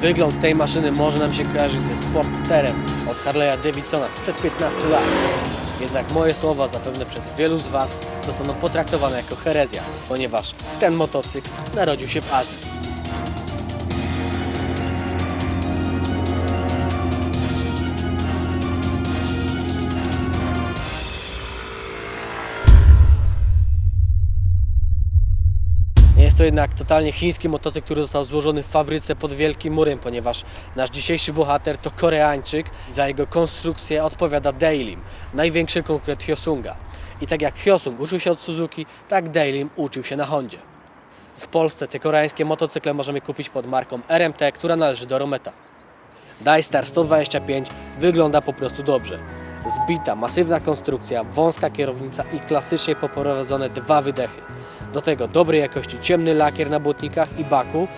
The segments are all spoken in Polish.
Wygląd tej maszyny może nam się kojarzyć ze Sportsterem od Harley'a Davidsona sprzed 15 lat. Jednak moje słowa zapewne przez wielu z Was zostaną potraktowane jako herezja, ponieważ ten motocykl narodził się w Azji. Jest to jednak totalnie chiński motocykl, który został złożony w fabryce pod Wielkim Murem, ponieważ nasz dzisiejszy bohater to Koreańczyk. Za jego konstrukcję odpowiada Dailim, największy konkurent Hyosunga. I tak jak Hyosung uczył się od Suzuki, tak Dailim uczył się na Hondzie. W Polsce te koreańskie motocykle możemy kupić pod marką RMT, która należy do Rometa. Dystar 125 wygląda po prostu dobrze. Zbita, masywna konstrukcja, wąska kierownica i klasycznie poprowadzone dwa wydechy. Do tego dobrej jakości ciemny lakier na błotnikach i baku,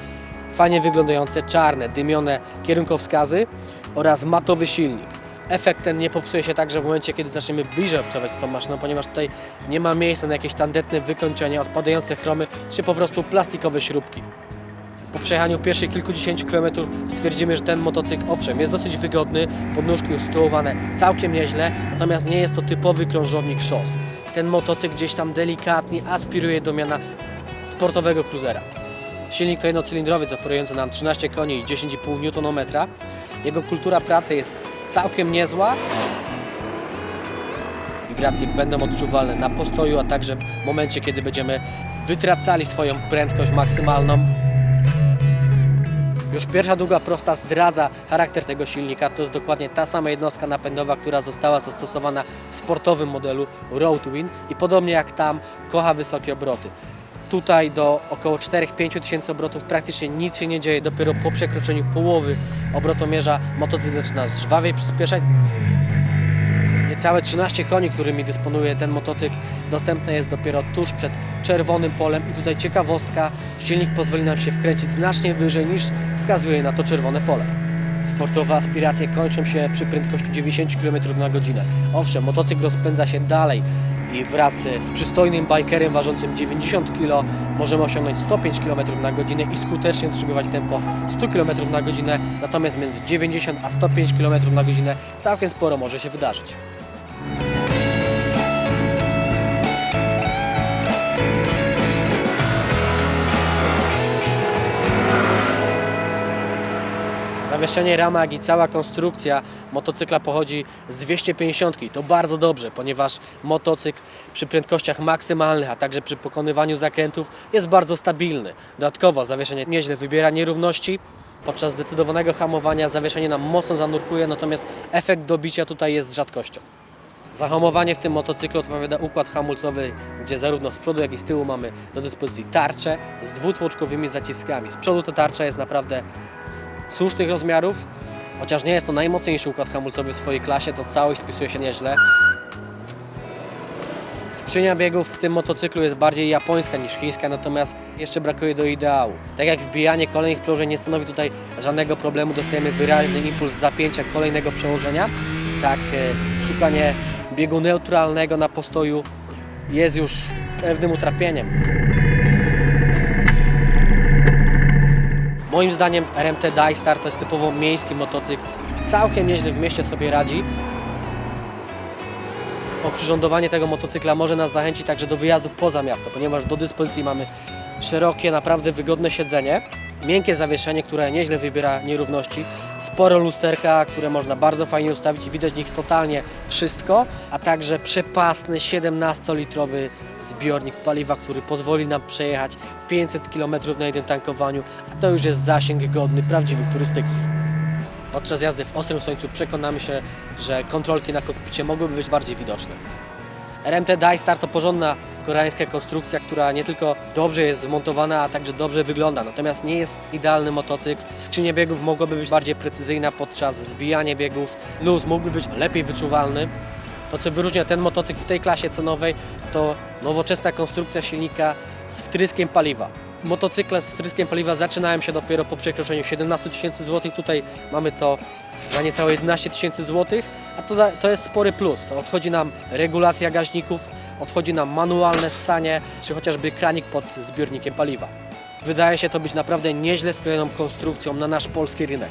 fajnie wyglądające czarne, dymione kierunkowskazy oraz matowy silnik. Efekt ten nie popsuje się także w momencie, kiedy zaczniemy bliżej obcować z tą maszyną, ponieważ tutaj nie ma miejsca na jakieś tandetne wykończenia, odpadające chromy czy po prostu plastikowe śrubki. Po przejechaniu pierwszych kilkudziesięciu kilometrów stwierdzimy, że ten motocykl owszem jest dosyć wygodny, podnóżki usytuowane całkiem nieźle, natomiast nie jest to typowy krążownik szos. Ten motocykl gdzieś tam delikatnie aspiruje do miana sportowego cruzera. Silnik to jednocylindrowiec oferujący nam 13 koni i 10,5 Nm. Jego kultura pracy jest całkiem niezła. Wibracje będą odczuwalne na postoju, a także w momencie, kiedy będziemy wytracali swoją prędkość maksymalną. Już pierwsza długa prosta zdradza charakter tego silnika. To jest dokładnie ta sama jednostka napędowa, która została zastosowana w sportowym modelu Roadwin i podobnie jak tam kocha wysokie obroty. Tutaj do około 4-5 tysięcy obrotów praktycznie nic się nie dzieje. Dopiero po przekroczeniu połowy obrotomierza motocykl zaczyna żwawiej przyspieszać. Niecałe 13 koni, którymi dysponuje ten motocykl, dostępne jest dopiero tuż przed czerwonym polem. I tutaj ciekawostka, silnik pozwoli nam się wkręcić znacznie wyżej niż wskazuje na to czerwone pole. Sportowe aspiracje kończą się przy prędkości 90 km na godzinę. Owszem, motocykl rozpędza się dalej i wraz z przystojnym bajkerem ważącym 90 kg możemy osiągnąć 105 km na godzinę i skutecznie utrzymywać tempo 100 km na godzinę, natomiast między 90 a 105 km na godzinę całkiem sporo może się wydarzyć. Zawieszenie ramak i cała konstrukcja motocykla pochodzi z 250 i to bardzo dobrze, ponieważ motocykl przy prędkościach maksymalnych, a także przy pokonywaniu zakrętów jest bardzo stabilny. Dodatkowo zawieszenie nieźle wybiera nierówności. Podczas zdecydowanego hamowania zawieszenie nam mocno zanurkuje, natomiast efekt dobicia tutaj jest rzadkością. Za hamowanie w tym motocyklu odpowiada układ hamulcowy, gdzie zarówno z przodu, jak i z tyłu mamy do dyspozycji tarczę z dwutłoczkowymi zaciskami. Z przodu ta tarcza jest naprawdę słusznych rozmiarów. Chociaż nie jest to najmocniejszy układ hamulcowy w swojej klasie, to całość spisuje się nieźle. Skrzynia biegów w tym motocyklu jest bardziej japońska niż chińska, natomiast jeszcze brakuje do ideału. Tak jak wbijanie kolejnych przełożeń nie stanowi tutaj żadnego problemu, dostajemy wyraźny impuls zapięcia kolejnego przełożenia, tak e, szukanie biegu neutralnego na postoju jest już pewnym utrapieniem. Moim zdaniem RMT Dystar to jest typowo miejski motocykl. Całkiem nieźle w mieście sobie radzi. Oprzyrządowanie tego motocykla może nas zachęcić także do wyjazdów poza miasto, ponieważ do dyspozycji mamy szerokie, naprawdę wygodne siedzenie, miękkie zawieszenie, które nieźle wybiera nierówności, sporo lusterka, które można bardzo fajnie ustawić i widać w nich totalnie wszystko, a także przepasny 17-litrowy zbiornik paliwa, który pozwoli nam przejechać 500 km na jednym tankowaniu, a to już jest zasięg godny prawdziwych turystyków. Podczas jazdy w ostrym słońcu przekonamy się, że kontrolki na kokpicie mogłyby być bardziej widoczne. RMT Dystar to porządna koreańska konstrukcja, która nie tylko dobrze jest zmontowana, a także dobrze wygląda. Natomiast nie jest idealny motocykl. Skrzynia biegów mogłaby być bardziej precyzyjna podczas zbijania biegów. Luz mógłby być lepiej wyczuwalny. To, co wyróżnia ten motocykl w tej klasie cenowej, to nowoczesna konstrukcja silnika z wtryskiem paliwa. Motocykle z wtryskiem paliwa zaczynają się dopiero po przekroczeniu 17 tysięcy złotych. Tutaj mamy to za niecałe 11 tysięcy złotych, a to, to jest spory plus. Odchodzi nam regulacja gaźników, odchodzi nam manualne ssanie, czy chociażby kranik pod zbiornikiem paliwa. Wydaje się to być naprawdę nieźle skrojoną konstrukcją na nasz polski rynek.